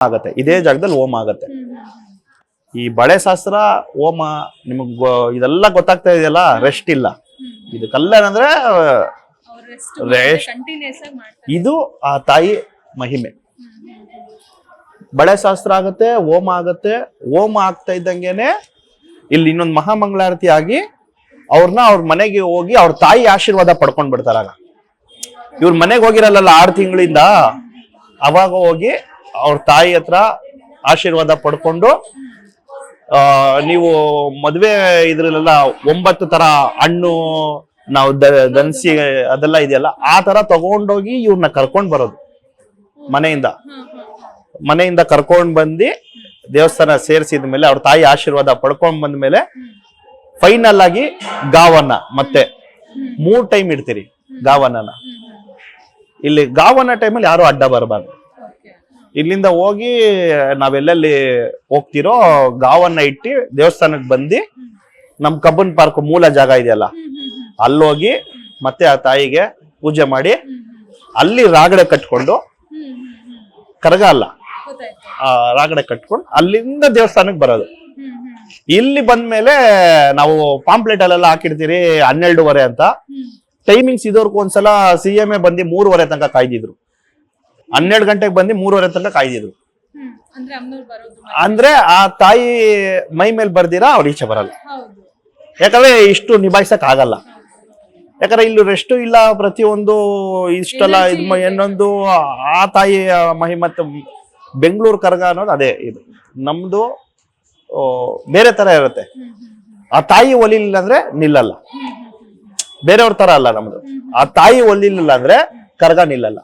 ಆಗತ್ತೆ. ಇದೇ ಜಾಗದಲ್ಲಿ ಓಮ್ ಆಗತ್ತೆ. ಈ ಬಳೆ ಶಾಸ್ತ್ರ ಓಮ ನಿಮಗ್ ಇದೆಲ್ಲ ಗೊತ್ತಾಗ್ತಾ ಇದೆಯಲ್ಲ? ರೆಸ್ಟ್ ಇಲ್ಲ. ಇದು ಕಲ್ಲೇನಂದ್ರೆ ರೆಸ್ಟ್ ಇದು ಆ ತಾಯಿ ಮಹಿಮೆ. ಹ್ಮ್ ಹ್ಮ್ ಹ್ಮ್. ಬಳೆ ಶಾಸ್ತ್ರ ಆಗತ್ತೆ ಓಮ ಆಗತ್ತೆ. ಓಮ ಆಗ್ತಾ ಇದ್ದಂಗೆನೆ ಇಲ್ಲಿ ಇನ್ನೊಂದು ಮಹಾಮಂಗಳಾರತಿ ಆಗಿ ಅವ್ರನ್ನ ಅವ್ರ ಮನೆಗೆ ಹೋಗಿ ಅವ್ರ ತಾಯಿ ಆಶೀರ್ವಾದ ಪಡ್ಕೊಂಡ್ ಬಿಡ್ತಾರಾಗ. ಇವ್ರ ಮನೆಗೆ ಹೋಗಿರಲ್ಲ ಆರು ತಿಂಗಳಿಂದ? ಅವಾಗ ಹೋಗಿ ಅವ್ರ ತಾಯಿ ಹತ್ರ ಆಶೀರ್ವಾದ ಪಡ್ಕೊಂಡು ನೀವು ಮದುವೆ ಇದ್ರಲ್ಲೆಲ್ಲ ಒಂಬತ್ತು ತರ ಹಣ್ಣು, ನಾವು ದನಸಿ ಅದೆಲ್ಲ ಇದೆಯಲ್ಲ, ಆ ತರ ತಗೊಂಡೋಗಿ ಇವ್ರನ್ನ ಕರ್ಕೊಂಡ್ ಬರೋದು, ಮನೆಯಿಂದ. ಮನೆಯಿಂದ ಕರ್ಕೊಂಡ್ ಬಂದು ದೇವಸ್ಥಾನ ಸೇರಿಸಿದ ಮೇಲೆ, ಅವ್ರ ತಾಯಿ ಆಶೀರ್ವಾದ ಪಡ್ಕೊಂಡ್ ಬಂದ ಮೇಲೆ ಫೈನಲ್ ಆಗಿ ಗಾವನ್ನ ಮತ್ತೆ ಮೂರ್ ಟೈಮ್ ಇಡ್ತೀರಿ ಗಾವನ್ನ. ಇಲ್ಲಿ ಗಾವನ್ನ ಟೈಮಲ್ಲಿ ಯಾರು ಅಡ್ಡ ಬರಬಾರ್ದು. ಇಲ್ಲಿಂದ ಹೋಗಿ ನಾವೆಲ್ಲೆಲ್ಲಿ ಹೋಗ್ತಿರೋ ಗಾವನ್ನ ಇಟ್ಟು ದೇವಸ್ಥಾನಕ್ಕೆ ಬಂದು ನಮ್ ಕಬ್ಬನ್ ಪಾರ್ಕ್ ಮೂಲ ಜಾಗ ಇದೆಯಲ್ಲ. ಅಲ್ಲೋಗಿ ಮತ್ತೆ ಆ ತಾಯಿಗೆ ಪೂಜೆ ಮಾಡಿ. ಅಲ್ಲಿ ರಾಗಡೆ ಕಟ್ಕೊಂಡು. ಕರಗ ಅಲ್ಲ ಆ ರಾಗಡೆ ಕಟ್ಕೊಂಡು ಅಲ್ಲಿಂದ ದೇವಸ್ಥಾನಕ್ಕೆ ಬರೋದು ಇಲ್ಲಿ ಬಂದ್ಮೇಲೆ ನಾವು ಪಾಂಪ್ಲೆಟ್ ಅಲ್ಲೆಲ್ಲ ಹಾಕಿರ್ತೀರಿ ಹನ್ನೆರಡುವರೆ ಅಂತ ಟೈಮಿಂಗ್ಸ್ ಇದೋರ್ಗು ಒಂದ್ಸಲ ಸಿ ಎಂ ಎ ಬಂದು ಮೂರುವರೆ ತನಕ ಕಾಯ್ದಿದ್ರು ಹನ್ನೆರಡು ಗಂಟೆಗೆ ಬಂದು ಮೂರುವರೆ ತನಕ ಕಾಯ್ದಿದ್ರು ಅಂದ್ರೆ ಆ ತಾಯಿ ಮೈ ಮೇಲೆ ಬರ್ದಿರಾ ಅವ್ರು ಈಚೆ ಬರಲ್ಲ. ಯಾಕಂದ್ರೆ ಇಷ್ಟು ನಿಭಾಯಿಸಕ್ ಆಗಲ್ಲ. ಯಾಕಂದ್ರೆ ಇಲ್ಲಿ ರೆಸ್ಟು ಇಲ್ಲ ಪ್ರತಿಯೊಂದು ಇಷ್ಟೆಲ್ಲ ಇದ್ ಇನ್ನೊಂದು ಆ ತಾಯಿಯ ಮಹಿಮತ್ ಬೆಂಗಳೂರು ಕರಗ ಅನ್ನೋದು ಅದೇ ಇದು. ನಮ್ದು ಬೇರೆ ತರ ಇರುತ್ತೆ. ಆ ತಾಯಿ ಒಲಿಲಿಲ್ಲ ಅಂದ್ರೆ ನಿಲ್ಲಲ್ಲ. ಬೇರೆಯವ್ರ ತರ ಅಲ್ಲ ನಮ್ದು. ಆ ತಾಯಿ ಒಲಿಲಿಲ್ಲ ಅಂದ್ರೆ ಕರಗ ನಿಲ್ಲಲ್ಲ.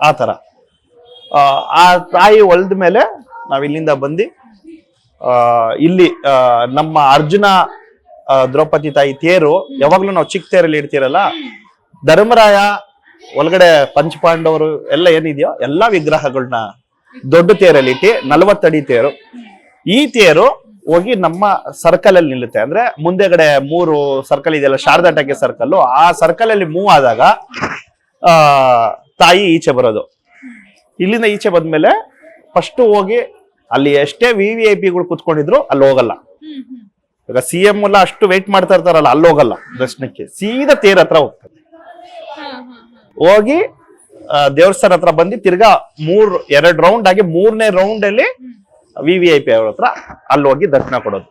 ಆ ಥರ. ಆ, ತಾಯಿ ಒಲ್ದ ಮೇಲೆ ನಾವ್ ಇಲ್ಲಿಂದ ಬಂದು ಇಲ್ಲಿ ನಮ್ಮ ಅರ್ಜುನ ದ್ರೌಪದಿ ತಾಯಿ ತೇರು ಯಾವಾಗಲೂ ನಾವು ಚಿಕ್ಕ ತೇರಲ್ಲಿ ಇಡ್ತೀರಲ್ಲ ಧರ್ಮರಾಯ ಒಳಗಡೆ ಪಂಚಪಾಂಡವರು ಎಲ್ಲ ಏನಿದೆಯೋ ಎಲ್ಲಾ ವಿಗ್ರಹಗಳನ್ನ ದೊಡ್ಡ ತೇರಲ್ಲಿ ಇಟ್ಟು ನಲವತ್ತಡಿ ತೇರು. ಈ ತೇರು ಹೋಗಿ ನಮ್ಮ ಸರ್ಕಲ್ ಅಲ್ಲಿ ನಿಲ್ಲುತ್ತೆ. ಅಂದ್ರೆ ಮುಂದೆಗಡೆ ಮೂರು ಸರ್ಕಲ್ ಇದೆಯಲ್ಲ ಶಾರದಾ ಟಕ್ಕೆ ಸರ್ಕಲ್ ಆ ಸರ್ಕಲ್ ಅಲ್ಲಿ ಮೂವ್ ಆದಾಗ ಆ ತಾಯಿ ಈಚೆ ಬರೋದು ಇಲ್ಲಿಂದ ಈಚೆ ಬಂದ್ಮೇಲೆ ಫಸ್ಟ್ ಹೋಗಿ ಅಲ್ಲಿ ಎಷ್ಟೇ ವಿ ವಿ ಐ ಪಿಗಳು ಕುತ್ಕೊಂಡಿದ್ರು ಅಲ್ಲಿ ಹೋಗಲ್ಲ. ಈಗ ಸಿ ಎಂ ಎಲ್ಲ ಅಷ್ಟು ವೆಯ್ಟ್ ಮಾಡ್ತಾ ಇರ್ತಾರಲ್ಲ, ಅಲ್ಲಿ ಹೋಗಲ್ಲ ದರ್ಶನಕ್ಕೆ ಸೀದಾ ತೇರ್ ಹತ್ರ ಹೋಗ್ತಾರೆ ಹಾ ಹಾ ಹಾ. ಹೋಗಿ ದೇವಸ್ಥಾನ ಹತ್ರ ಬಂದು ತಿರ್ಗಾ ಮೂರ್, ಎರಡ್ ರೌಂಡ್ ಆಗಿ ಮೂರನೇ ರೌಂಡ್ ಅಲ್ಲಿ ವಿ ವಿ ಐ ಪಿ ಅವ್ರ ಹತ್ರ ಅಲ್ಲಿ ಹೋಗಿ ದರ್ಶನ ಕೊಡೋದು.